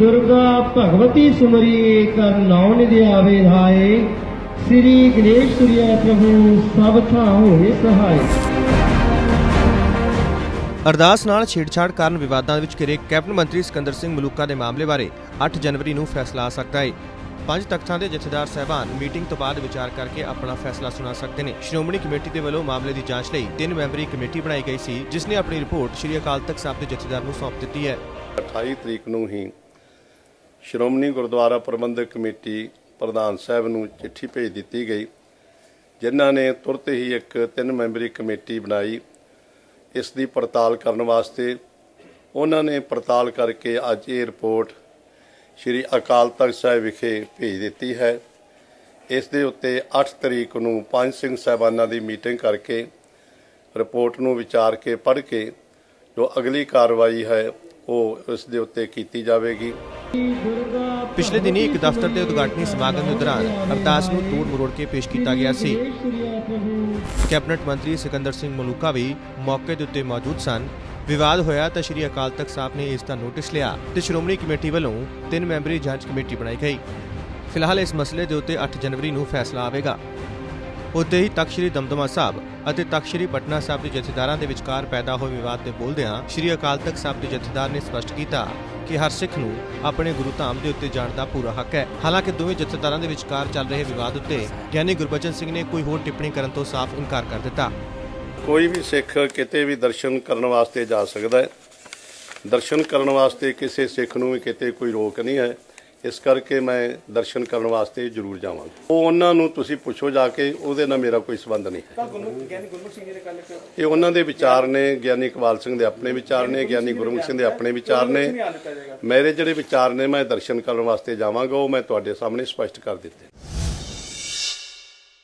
ਦੁਰਗਾ ਭਗਵਤੀ ਸੁਮਰੀ ਕਰ ਨਾਉ ਨਿਧਿ ਆਵੇ ਧਾਏ ਸ੍ਰੀ ਗਣੇਸ਼ ਸੂਰਿਆ ਪ੍ਰਭੂ ਸਭ ਥਾਂ ਹੋਏ ਸਹਾਈ ਅਰਦਾਸ ਨਾਲ ਛੇੜਛਾੜ ਕਾਰਨ ਵਿਵਾਦਾਂ ਵਿੱਚ ਘਿਰੇ ਕੈਬਨਿਟ ਮੰਤਰੀ ਸਿਕੰਦਰ ਸਿੰਘ ਮਲੂਕਾ ਦੇ ਮਾਮਲੇ ਬਾਰੇ 8 ਜਨਵਰੀ ਨੂੰ ਫੈਸਲਾ ਆ ਸਕਦਾ ਹੈ ਪੰਜ ਤਖਤਾਂ ਦੇ ਜਥੇਦਾਰ ਸਹਿਬਾਨ ਮੀਟਿੰਗ ਤੋਂ ਬਾਅਦ ਵਿਚਾਰ ਕਰਕੇ ਆਪਣਾ ਫੈਸਲਾ ਸੁਣਾ ਸਕਦੇ ਨੇ। ਸ਼੍ਰੋਮਣੀ ਕਮੇਟੀ ਦੇ ਵੱਲੋਂ ਮਾਮਲੇ ਦੀ ਜਾਂਚ ਲਈ ਤਿੰਨ ਮੈਂਬਰੀ ਕਮੇਟੀ ਬਣਾਈ ਗਈ ਸੀ ਜਿਸ ਨੇ ਆਪਣੀ ਰਿਪੋਰਟ ਸ਼੍ਰੀ ਅਕਾਲ ਤਖਤ ਸਾਹਿਬ ਦੇ ਜਥੇਦਾਰ ਨੂੰ ਸੌਂਪ ਦਿੱਤੀ ਹੈ। 28 ਤਰੀਕ ਨੂੰ ਹੀ ਸ਼੍ਰੋਮਣੀ ਗੁਰਦੁਆਰਾ ਪ੍ਰਬੰਧਕ ਕਮੇਟੀ ਪ੍ਰਧਾਨ ਸਾਹਿਬ ਨੂੰ ਚਿੱਠੀ ਭੇਜ ਦਿੱਤੀ ਗਈ, ਜਿਨ੍ਹਾਂ ਨੇ ਤੁਰਤ ਹੀ ਇੱਕ ਤਿੰਨ ਮੈਂਬਰੀ ਕਮੇਟੀ ਬਣਾਈ। ਇਸ ਦੀ ਪੜਤਾਲ ਕਰਨ ਵਾਸਤੇ ਉਹਨਾਂ ਨੇ ਪੜਤਾਲ ਕਰਕੇ ਅੱਜ ਇਹ ਰਿਪੋਰਟ ਸ਼੍ਰੀ ਅਕਾਲ ਤਖਤ ਸਾਹਿਬ ਵਿਖੇ ਭੇਜ ਦਿੱਤੀ ਹੈ। ਇਸ ਦੇ ਉੱਤੇ 8 ਤਰੀਕ ਨੂੰ ਪੰਜ ਸਿੰਘ ਸਾਹਿਬਾਨਾਂ ਦੀ ਮੀਟਿੰਗ ਕਰਕੇ ਰਿਪੋਰਟ ਨੂੰ ਵਿਚਾਰ ਕੇ ਪੜ੍ਹ ਕੇ ਜੋ ਅਗਲੀ ਕਾਰਵਾਈ ਹੈ, ਉਹ ਇਸ ਦੇ ਉੱਤੇ ਕੀਤੀ ਜਾਵੇਗੀ। ਪਿਛਲੇ ਦਿਨੀ ਇੱਕ ਦਫ਼ਤਰ ਦੇ ਉਦਘਾਟਨੀ ਸਮਾਗਮ ਦੇ ਦੌਰਾਨ ਅਰਦਾਸ ਨੂੰ ਤੋੜ ਮਰੋੜ ਕੇ ਪੇਸ਼ ਕੀਤਾ ਗਿਆ ਸੀ। ਕੈਬਨਿਟ ਮੰਤਰੀ ਸਿਕੰਦਰ ਸਿੰਘ ਮਲੂਕਾ ਵੀ ਮੌਕੇ ਦੇ ਉੱਤੇ ਮੌਜੂਦ ਸਨ। ਵਿਵਾਦ ਹੋਇਆ ਤਾਂ ਸ਼੍ਰੀ ਅਕਾਲ ਤਖਤ ਸਾਹਿਬ ਨੇ ਇਸ ਦਾ ਨੋਟਿਸ ਲਿਆ ਤੇ ਸ਼੍ਰੋਮਣੀ ਕਮੇਟੀ ਵੱਲੋਂ ਤਿੰਨ ਮੈਂਬਰੀ ਜਾਂਚ ਕਮੇਟੀ ਬਣਾਈ ਗਈ। ਫਿਲਹਾਲ ਇਸ ਮਸਲੇ ਦੇ ਉੱਤੇ 8 ਜਨਵਰੀ ਨੂੰ ਫੈਸਲਾ ਆਵੇਗਾ। ਉੱਤੇ ਹੀ ਤਖਤ ਸ਼੍ਰੀ ਦਮਦਮਾ ਸਾਹਿਬ ਅਤੇ ਤਖਤ ਸ਼੍ਰੀ ਪਟਨਾ ਸਾਹਿਬ ਦੇ ਜਥੇਦਾਰਾਂ ਦੇ ਵਿਚਕਾਰ ਪੈਦਾ ਹੋਏ ਵਿਵਾਦ ਤੇ ਬੋਲਦਿਆਂ ਸ਼੍ਰੀ ਅਕਾਲ ਤਖਤ ਸਾਹਿਬ ਦੇ ਜਥੇਦਾਰ ਨੇ ਸਪਸ਼ਟ ਕੀਤਾ ਕਿ ਹਰ ਸਿੱਖ ਨੂੰ ਆਪਣੇ ਗੁਰੂ ਧਾਮ ਦੇ ਉੱਤੇ ਜਾਣ ਦਾ ਪੂਰਾ ਹੱਕ ਹੈ। ਹਾਲਾਂਕਿ ਦੋਵੇਂ ਜਥੇਦਾਰਾਂ ਦੇ ਵਿਚਕਾਰ ਚੱਲ ਰਹੇ ਵਿਵਾਦ ਉੱਤੇ ਗਿਆਨੀ ਗੁਰਬਚਨ ਸਿੰਘ ਨੇ ਕੋਈ ਹੋਰ ਟਿੱਪਣੀ ਕਰਨ ਤੋਂ ਸਾਫ਼ ਇਨਕਾਰ ਕਰ ਦਿੱਤਾ। ਕੋਈ ਵੀ ਸਿੱਖ ਕਿਤੇ ਵੀ ਦਰਸ਼ਨ ਕਰਨ ਵਾਸਤੇ ਜਾ ਸਕਦਾ ਹੈ। ਦਰਸ਼ਨ ਕਰਨ ਵਾਸਤੇ ਕਿਸੇ ਸਿੱਖ ਨੂੰ ਵੀ ਕਿਤੇ ਕੋਈ ਰੋਕ ਨਹੀਂ ਹੈ। ਇਸ ਕਰਕੇ ਮੈਂ ਦਰਸ਼ਨ ਕਰਨ ਵਾਸਤੇ ਜ਼ਰੂਰ ਜਾਵਾਂਗਾ। ਉਹ ਉਹਨਾਂ ਨੂੰ ਤੁਸੀਂ ਪੁੱਛੋ ਜਾ ਕੇ ਉਹਦੇ ਨਾਲ ਮੇਰਾ ਕੋਈ ਸਬੰਧ ਨਹੀਂ ਹੈ। ਇਹ ਉਹਨਾਂ ਦੇ ਵਿਚਾਰ ਨੇ ਗਿਆਨੀ ਇਕਬਾਲ ਸਿੰਘ ਦੇ ਆਪਣੇ ਵਿਚਾਰ ਨੇ ਗਿਆਨੀ ਗੁਰਮੁਖ ਸਿੰਘ ਦੇ ਆਪਣੇ ਵਿਚਾਰ ਨੇ। ਮੇਰੇ ਜਿਹੜੇ ਵਿਚਾਰ ਨੇ ਮੈਂ ਦਰਸ਼ਨ ਕਰਨ ਵਾਸਤੇ ਜਾਵਾਂਗਾ ਉਹ ਮੈਂ ਤੁਹਾਡੇ ਸਾਹਮਣੇ ਸਪਸ਼ਟ ਕਰ ਦਿੱਤੇ।